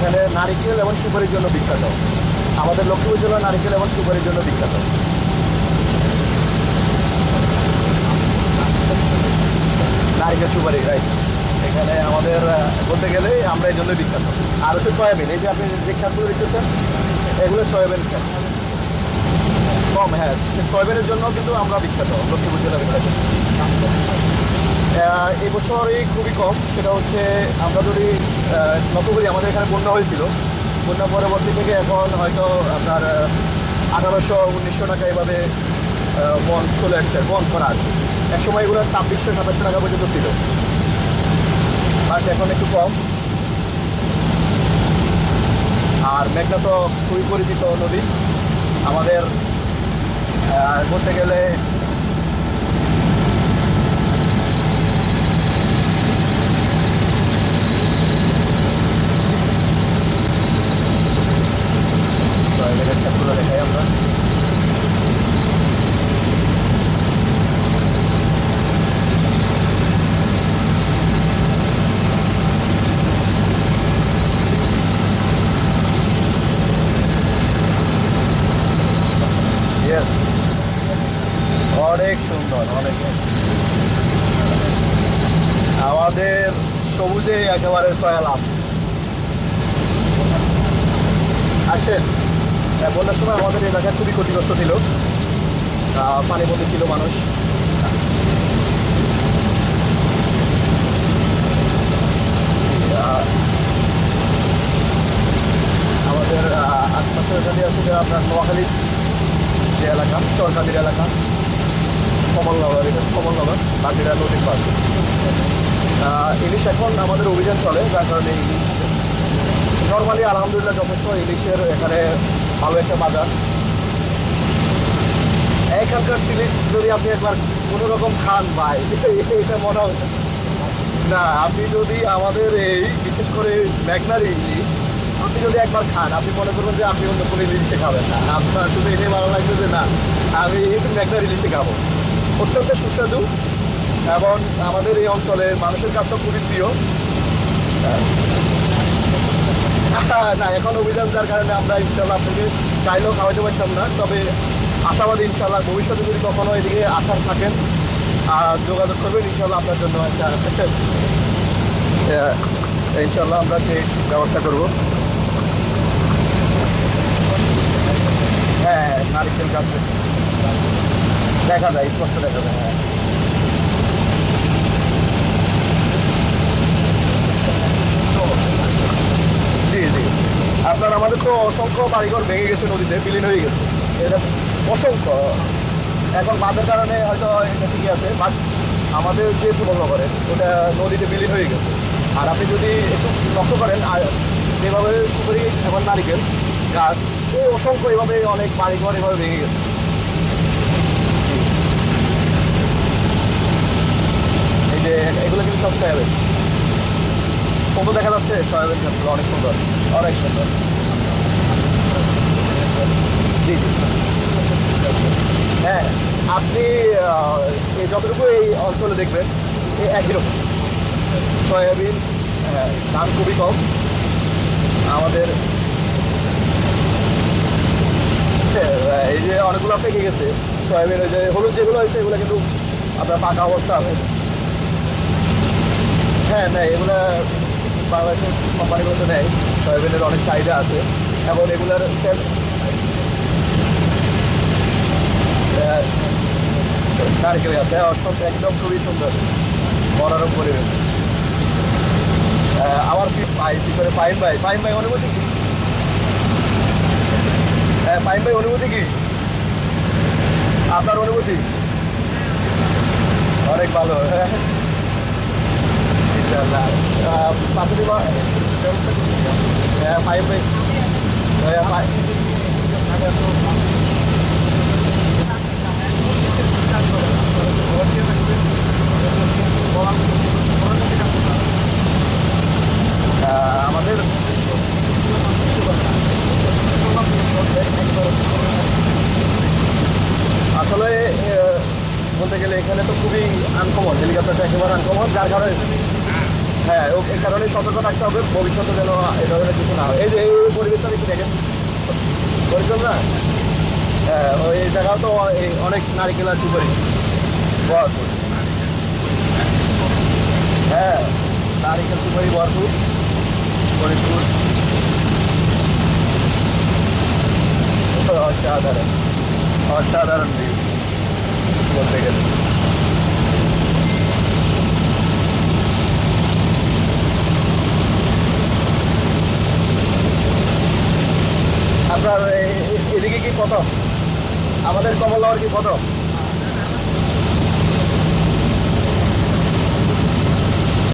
এখানে নারিকেল এবং সুপারির জন্য বিখ্যাত। আমাদের লক্ষ্মীপুর জেলা নারিকেল এবং সুপারির জন্য বিখ্যাত। নারিকেল, সুপারি রাইট এখানে আমাদের বলতে গেলে আমরা এই জন্য বিখ্যাত। আর হচ্ছে সয়াবিন, এই যে আপনি যে খেতগুলো দেখতেছেন, এগুলো সয়াবিন কম হ্যাঁ সয়াবিনের জন্য কিন্তু আমরা বিখ্যাত লক্ষ্মীপুর জেলা বিখ্যাত। বছরে খুবই কম। সেটা হচ্ছে আমরা যদি লক্ষ্য করি আমাদের এখানে বন্যা হয়েছিল। বন্যা পরবর্তী থেকে এখন হয়তো আপনার আঠারোশো, উনিশশো টাকা এভাবে বন চলে আসছে, বন করার এক সময় এগুলো ছাব্বিশশো, সাতাশশো টাকা পর্যন্ত ছিল। বাট এখন একটু কম। আর মেঘনা তো খুবই পরিচিত নদী। আমাদের বলতে গেলে সয়াবিনের ক্ষেত্রে দেখাই আমরা ইয়েস অনেক সুন্দর অনেক আমাদের সবুজে একেবারে সয়ালাম আসেন হ্যাঁ, বন্যার সময় আমাদের এলাকা খুবই ক্ষতিগ্রস্ত ছিল। পানিবন্দী ছিল মানুষ। আমাদের আহ, আশপাশের এখানে আছে আপনার নোয়াখালীর যে এলাকা চরকাদির এলাকা কমলনগর এটা কমলনগর বাকিরা নদীর পাশ ইলিশ এখন আমাদের অভিযান চলে, যার কারণে ইলিশ নর্মালি আলহামদুলিল্লাহ যথেষ্ট। ইলিশের এখানে ভালো একটা বাজার। এখানকার ইলিশ যদি আপনি একবার কোনো রকম খান, ভাই, এটা মনে হয় না। আপনি যদি আমাদের এই, বিশেষ করে ম্যাগনার ইলিশ আপনি যদি একবার খান, আপনি মনে করবেন যে আপনি অন্য কোনো ইলিশে খাবেন না। আপনার শুধু এনে ভালো লাগবে যে না, আমি ম্যাগনার ইলিশে খাব। অত্যন্ত সুস্বাদু এবং আমাদের এই অঞ্চলের মানুষের কাছেও খুবই প্রিয়। আহ, না এখন অভিযান যার কারণে আমরা ইনশাল্লাহ আপনাকে চাইলেও খাওয়াতে পারতাম না তবে আশাবাদী ইনশাল্লাহ ভবিষ্যতে যদি কখনো এদিকে আসার থাকেন আর যোগাযোগ করবেন ইনশাল্লাহ আপনার জন্য একটা আহ, ইনশাল্লাহ আমরা সেই ব্যবস্থা করব। হ্যাঁ হ্যাঁ নারিকেল গাছ দেখা যায়, স্পষ্ট দেখা যায় হ্যাঁ। জি জি। আপনার আমাদের তো অসংখ্য বাড়িঘর ভেঙে গেছে নদীতে, বিলীন হয়ে গেছে। এটা অসংখ্য। এখন বাঁধের কারণে হয়তো এটা ঠিকই আছে, বাট আমাদের যে করে ওটা নদীতে বিলীন হয়ে গেছে। আর আপনি যদি একটু লক্ষ্য করেন যেভাবে সুপারি এবং নারিকেল গাছ, এই অসংখ্য এভাবে অনেক বাড়িঘর এভাবে ভেঙে গেছে এই যে এগুলো কিন্তু সব সয়াবিন ফটো দেখা যাচ্ছে সয়াবিন ক্ষেত্র অনেক সুন্দর অনেক সুন্দর। জি জি। হ্যাঁ আপনি যতটুকু এই অঞ্চলে দেখবেন একই রকম। সয়াবিন হ্যাঁ, দাম খুবই কম। আমাদের হ্যাঁ, এই যে অনেকগুলো পেকে গেছে সয়াবিন ওই যে হলুদ যেগুলো হয়েছে এগুলো কিন্তু আপনার পাকা অবস্থা আছে। হ্যাঁ নেয় এগুলো বাংলাদেশের কোম্পানিগুলোতে নেয় সয়াবিনের অনেক চাহিদা আছে। এবং এগুলার তেল- নারকেল গাছ হ্যাঁ অসংখ্য একদম খুবই সুন্দর। মনোরম পরিবেশ। আহ, আমার পাই পিছনে পাইন ভাই পাইন ভাই অনুভূতি কি? হ্যাঁ পাইন ভাই অনুভূতি কি? আপনার অনুভূতি? অনেক ভালো হ্যাঁ। ইনশাআল্লাহ পাই আহ, আমাদের আসলে বলতে গেলে এখানে তো খুবই আনকমন হেলিকপ্টারটা একেবারে আনকমন যার কারণে হ্যাঁ এই কারণে সতর্ক থাকতে হবে, ভবিষ্যতে যেন এই ধরনের কিছু না হয়। এই যে, এই পরিবেশটা দেখি দেখেন। পরিচয় না হ্যাঁ ওই জায়গাও তো অনেক নারিকেল আর সুপারি ভরপুর। হ্যাঁ নারিকেল সুপারি ভরপুর। ফরিদপুর অসাধারণ। অসাধারণ বলতে গেলে। আপনার এদিকে কি কত আমাদের কমলাওয়ার কি প্রথম